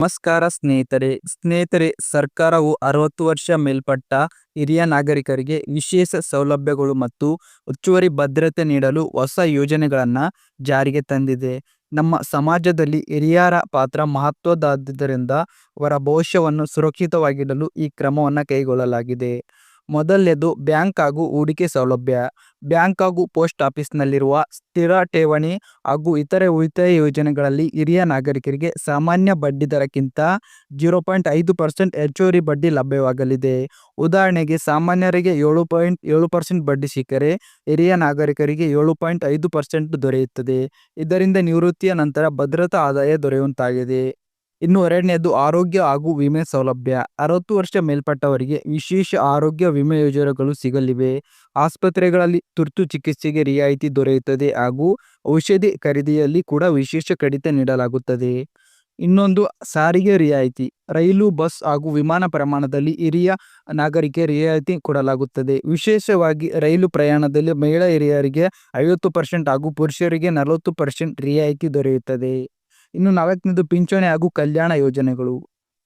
ನಮಸ್ಕಾರ ಸ್ನೇಹಿತರೆ. ಸ್ನೇಹಿತರೆ, ಸರ್ಕಾರವು ಅರವತ್ತು ವರ್ಷ ಮೇಲ್ಪಟ್ಟ ಹಿರಿಯ ನಾಗರಿಕರಿಗೆ ವಿಶೇಷ ಸೌಲಭ್ಯಗಳು ಮತ್ತು ಹೆಚ್ಚುವರಿ ಭದ್ರತೆ ನೀಡಲು ಹೊಸ ಯೋಜನೆಗಳನ್ನು ಜಾರಿಗೆ ತಂದಿದೆ. ನಮ್ಮ ಸಮಾಜದಲ್ಲಿ ಹಿರಿಯರ ಪಾತ್ರ ಮಹತ್ವದ್ದಾದ್ದರಿಂದ ಅವರ ಭವಿಷ್ಯವನ್ನು ಸುರಕ್ಷಿತವಾಗಿಡಲು ಈ ಕ್ರಮವನ್ನು ಕೈಗೊಳ್ಳಲಾಗಿದೆ. ಮೊದಲನೇದು ಬ್ಯಾಂಕ್ ಹಾಗೂ ಹೂಡಿಕೆ ಸೌಲಭ್ಯ. ಬ್ಯಾಂಕ್ ಹಾಗೂ ಪೋಸ್ಟ್ ಆಫೀಸ್ನಲ್ಲಿರುವ ಸ್ಥಿರ ಠೇವಣಿ ಹಾಗೂ ಇತರೆ ಉಳಿತಾಯ ಯೋಜನೆಗಳಲ್ಲಿ ಹಿರಿಯ ನಾಗರಿಕರಿಗೆ ಸಾಮಾನ್ಯ ಬಡ್ಡಿ ದರಕ್ಕಿಂತ ಜೀರೋ ಪಾಯಿಂಟ್ ಐದು ಪರ್ಸೆಂಟ್ ಹೆಚ್ಚುವರಿ ಬಡ್ಡಿ ಲಭ್ಯವಾಗಲಿದೆ. ಉದಾಹರಣೆಗೆ ಸಾಮಾನ್ಯರಿಗೆ ಏಳು ಪಾಯಿಂಟ್ ಏಳು ಪರ್ಸೆಂಟ್ ಬಡ್ಡಿ ಸಿಕ್ಕರೆ ಹಿರಿಯ ನಾಗರಿಕರಿಗೆ ಏಳು ಪಾಯಿಂಟ್ ಐದು ಪರ್ಸೆಂಟ್ ದೊರೆಯುತ್ತದೆ. ಇದರಿಂದ ನಿವೃತ್ತಿಯ ನಂತರ ಭದ್ರತಾ ಆದಾಯ ದೊರೆಯುವಂತಾಗಿದೆ. ಇನ್ನು ಎರಡನೇದು ಆರೋಗ್ಯ ಹಾಗೂ ವಿಮೆ ಸೌಲಭ್ಯ. ಅರವತ್ತು ವರ್ಷ ಮೇಲ್ಪಟ್ಟವರಿಗೆ ವಿಶೇಷ ಆರೋಗ್ಯ ವಿಮೆ ಯೋಜನೆಗಳು ಸಿಗಲಿವೆ. ಆಸ್ಪತ್ರೆಗಳಲ್ಲಿ ತುರ್ತು ಚಿಕಿತ್ಸೆಗೆ ರಿಯಾಯಿತಿ ದೊರೆಯುತ್ತದೆ ಹಾಗೂ ಔಷಧಿ ಖರೀದಿಯಲ್ಲಿ ಕೂಡ ವಿಶೇಷ ಕಡಿತ ನೀಡಲಾಗುತ್ತದೆ. ಇನ್ನೊಂದು, ಸಾರಿಗೆ ರಿಯಾಯಿತಿ. ರೈಲು, ಬಸ್ ಹಾಗೂ ವಿಮಾನ ಪ್ರಮಾಣದಲ್ಲಿ ಹಿರಿಯ ನಾಗರಿಕ ರಿಯಾಯಿತಿ ಕೊಡಲಾಗುತ್ತದೆ. ವಿಶೇಷವಾಗಿ ರೈಲು ಪ್ರಯಾಣದಲ್ಲಿ ಮಹಿಳಾ ಹಿರಿಯರಿಗೆ ಐವತ್ತು ಪರ್ಸೆಂಟ್ ಹಾಗೂ ಪುರುಷರಿಗೆ ನಲವತ್ತು ಪರ್ಸೆಂಟ್ ರಿಯಾಯಿತಿ ದೊರೆಯುತ್ತದೆ. ಇನ್ನು ನಾಲ್ಕನೇದು ಪಿಂಚಣಿ ಹಾಗೂ ಕಲ್ಯಾಣ ಯೋಜನೆಗಳು.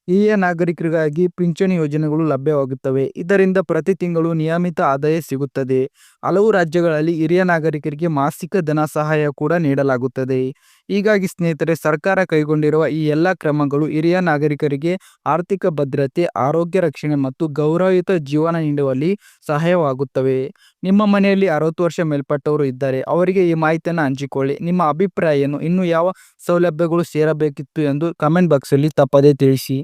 ಹಿರಿಯ ನಾಗರಿಕರಿಗಾಗಿ ಪಿಂಚಣಿ ಯೋಜನೆಗಳು ಲಭ್ಯವಾಗುತ್ತವೆ. ಇದರಿಂದ ಪ್ರತಿ ತಿಂಗಳು ನಿಯಮಿತ ಆದಾಯ ಸಿಗುತ್ತದೆ. ಹಲವು ರಾಜ್ಯಗಳಲ್ಲಿ ಹಿರಿಯ ನಾಗರಿಕರಿಗೆ ಮಾಸಿಕ ಧನ ಸಹಾಯ ಕೂಡ ನೀಡಲಾಗುತ್ತದೆ. ಹೀಗಾಗಿ ಸ್ನೇಹಿತರೆ, ಸರ್ಕಾರ ಕೈಗೊಂಡಿರುವ ಈ ಎಲ್ಲ ಕ್ರಮಗಳು ಹಿರಿಯ ನಾಗರಿಕರಿಗೆ ಆರ್ಥಿಕ ಭದ್ರತೆ, ಆರೋಗ್ಯ ರಕ್ಷಣೆ ಮತ್ತು ಗೌರವಯುತ ಜೀವನ ನೀಡುವಲ್ಲಿ ಸಹಾಯವಾಗುತ್ತವೆ. ನಿಮ್ಮ ಮನೆಯಲ್ಲಿ ಅರವತ್ತು ವರ್ಷ ಮೇಲ್ಪಟ್ಟವರು ಇದ್ದಾರೆ ಅವರಿಗೆ ಈ ಮಾಹಿತಿಯನ್ನು ಹಂಚಿಕೊಳ್ಳಿ. ನಿಮ್ಮ ಅಭಿಪ್ರಾಯ ಏನು ಇನ್ನೂ ಯಾವ ಸೌಲಭ್ಯಗಳು ಸೇರಬೇಕಿತ್ತು ಎಂದು ಕಮೆಂಟ್ ಬಾಕ್ಸಲ್ಲಿ ತಪ್ಪದೇ ತಿಳಿಸಿ.